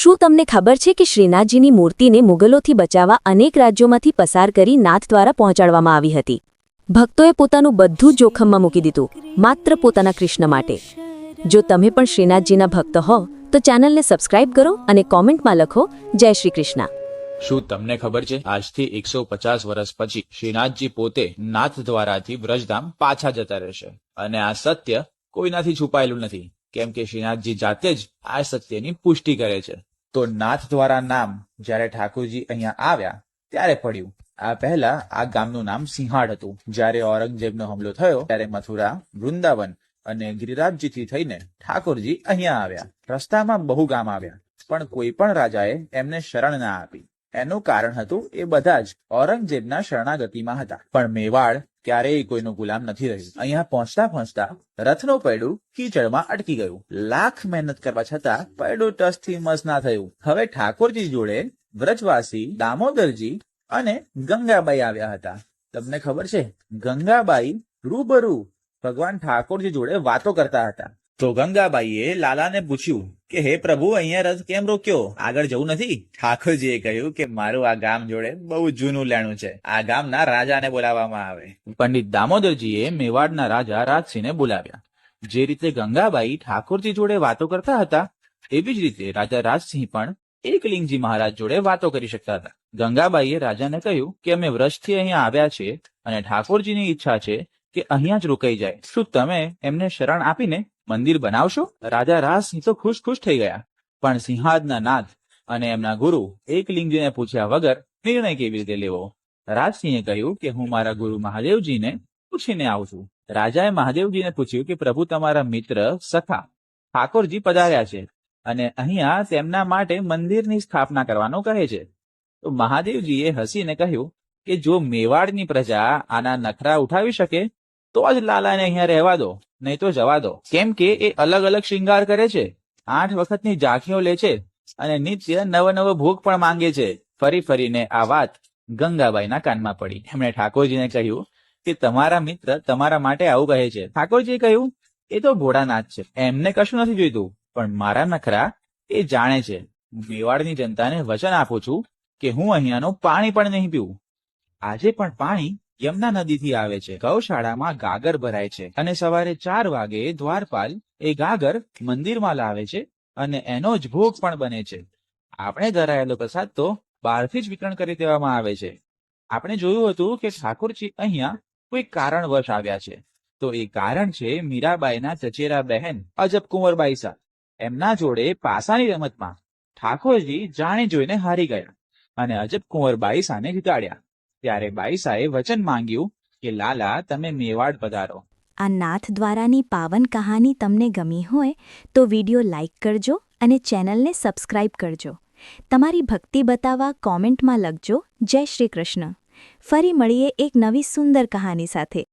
શું તમને ખબર છે કે શ્રીનાથજીની મૂર્તિને મુગલોથી બચાવવા અનેક રાજ્યોમાંથી પસાર કરી નાથ દ્વારા પહોંચાડવામાં આવી હતી? ભક્તોએ પોતાનું બધું જોખમમાં મૂકી દીધું, માત્ર પોતાના કૃષ્ણ માટે. જો તમે પણ શ્રીનાથજીના ભક્ત હો, તો ચેનલને સબસ્ક્રાઇબ કરો અને કોમેન્ટમાં લખો, જય શ્રી કૃષ્ણ. શું તમને ખબર છે? આજથી એકસો પચાસ વર્ષ પછી શ્રીનાથજી પોતે નાથ દ્વારાથી વ્રજધામ પાછા જતા રહેશે. અને આ સત્ય કોઈનાથી છુપાયેલું નથી. કેમ કે શ્રીનાથજી જાતે જ આ સત્યની પુષ્ટિ કરે છે. તો નાથ દ્વારા નામ જ્યારે ઠાકોરજી અહીંયા આવ્યા, ત્યારે પડ્યું. આ પહેલા આ ગામનું નામ સિંહાડ હતું. જ્યારે ઔરંગઝેબનો હુમલો થયો, ત્યારે મથુરા, વૃંદાવન અને ગિરિરાજજીથી થઈને ઠાકોરજી અહીંયા આવ્યા. રસ્તામાં બહુ ગામ આવ્યા, પણ કોઈ પણ રાજાએ એમને શરણ ના આપી. એનું કારણ હતું એ બધા જ ઔરંગઝેબના શરણાગતિમાં હતા. પણ મેવાડ ક્યારેય કોઈનો ગુલામ નથી રહ્યું. અહીંયા પહોંચતા પહોંચતા રથનું પૈડું કીચડમાં અટકી ગયું. લાખ મહેનત કરવા છતાં પૈડું ટસથી મસ ના થયું. હવે ઠાકોરજી જોડે વ્રજવાસી દામોદરજી અને ગંગાબાઈ આવ્યા હતા. તમને ખબર છે? ગંગાબાઈ રૂબરૂ ભગવાન ઠાકોરજી જોડે વાતો કરતા હતા. તો ગંગાબાઈએ લાલાને પૂછ્યું કે, હે પ્રભુ, અહીંયા રથ કેમ રોક્યો? આગળ જવું નથી? ઠાકોરજીએ કહ્યું કે, મારું આ ગામ જોડે બહુ જૂનું લેણું છે. આ ગામના રાજાને બોલાવવામાં આવે. પંડિત દામોદરજીએ મેવાડના રાજા રાજસિંહને બોલાવ્યા. જે રીતે ગંગાબાઈ ઠાકોરજી જોડે વાતો કરતા હતા, એવી જ રીતે રાજા રાજસિંહ પણ એકલિંગજી મહારાજ જોડે વાતો કરી શકતા હતા. ગંગાબાઈએ રાજાને કહ્યું કે, અમે વ્રજથી અહીંયા આવ્યા છીએ અને ઠાકોરજીની ઈચ્છા છે કે અહીંયા જ રોકાઈ જાય. શું તમે એમને શરણ આપીને મંદિર બનાવશો? રાજા રાજસિંહ તો ખુશ ખુશ થઈ ગયા. પણ સિંહાદના નાથ અને એમના ગુરુ એકલિંગજીને પૂછ્યા વગર નિર્ણય કેવી રીતે લેવો? રાજસિંહે કહ્યું કે હું મારા ગુરુ મહાદેવજીને પૂછીને આવું છું. રાજાએ મહાદેવજીને પૂછ્યું કે પ્રભુ તમારા મિત્ર સખા ઠાકોરજી પધાર્યા છે અને અહીંયા તેમના માટે મંદિરની સ્થાપના કરવાનું કહે છે. તો મહાદેવજીએ હસીને કહ્યું કે જો મેવાડની પ્રજા આના નખરા ઉઠાવી શકે, તો જ લાલાને અહીંયા રહેવા દો. નહીં તો જવા દો. કેમ કે એ અલગ અલગ શૃંગાર કરે છે. આઠ વખતની ઝાંખીઓ લે છે અને નિત્ય નવો નવો ભોગ પણ માંગે છે. ફરી ફરીને આ વાત ગંગાબાઈના કાનમાં પડી. એમણે ઠાકોરજીને કહ્યું કે તમારા મિત્ર તમારા માટે આવું કહે છે. ઠાકોરજીએ કહ્યું, એ તો ભોળાનાથ છે. એમને કશું નથી જોઈતું. પણ મારા નખરા એ જાણે છે. મેવાડની જનતાને વચન આપું છું કે હું અહીંયાનું પાણી પણ નહીં પીવું. આજે પણ પાણી યમુના નદીથી આવે છે. ગૌશાળામાં ગાગર ભરાય છે અને સવારે ચાર વાગે દ્વારપાલ એ ગાગર મંદિરમાં લાવે છે અને એનો જ ભોગ પણ બને છે. આપણે ધરાયેલો પ્રસાદ તો બહારથી જ વિતરણ કરી દેવામાં આવે છે. આપણે જોયું હતું કે ઠાકોરજી અહીંયા કોઈ કારણવશ આવ્યા છે. તો એ કારણ છે મીરાબાઈના ચચેરા બહેન અજબ કુંવરબાઈ સા. એમના જોડે પાસાની રમતમાં ઠાકોરજી જાણી જોઈને હારી ગયા અને અજબ કુંવરબાઈ સાને જીતાડ્યા. ત્યારે બાઈસાએ વચન માંગ્યું કે, લાલા, તમે મેવાડ પધારો. આ નાથ દ્વારાની પાવન કહાની તમને ગમી હોય તો વિડિયો લાઇક કરજો અને ચેનલને સબસ્ક્રાઇબ કરજો. તમારી ભક્તિ બતાવવા કોમેન્ટમાં લખજો. જય શ્રી કૃષ્ણ. ફરી મળીએ એક નવી સુંદર કહાની સાથે.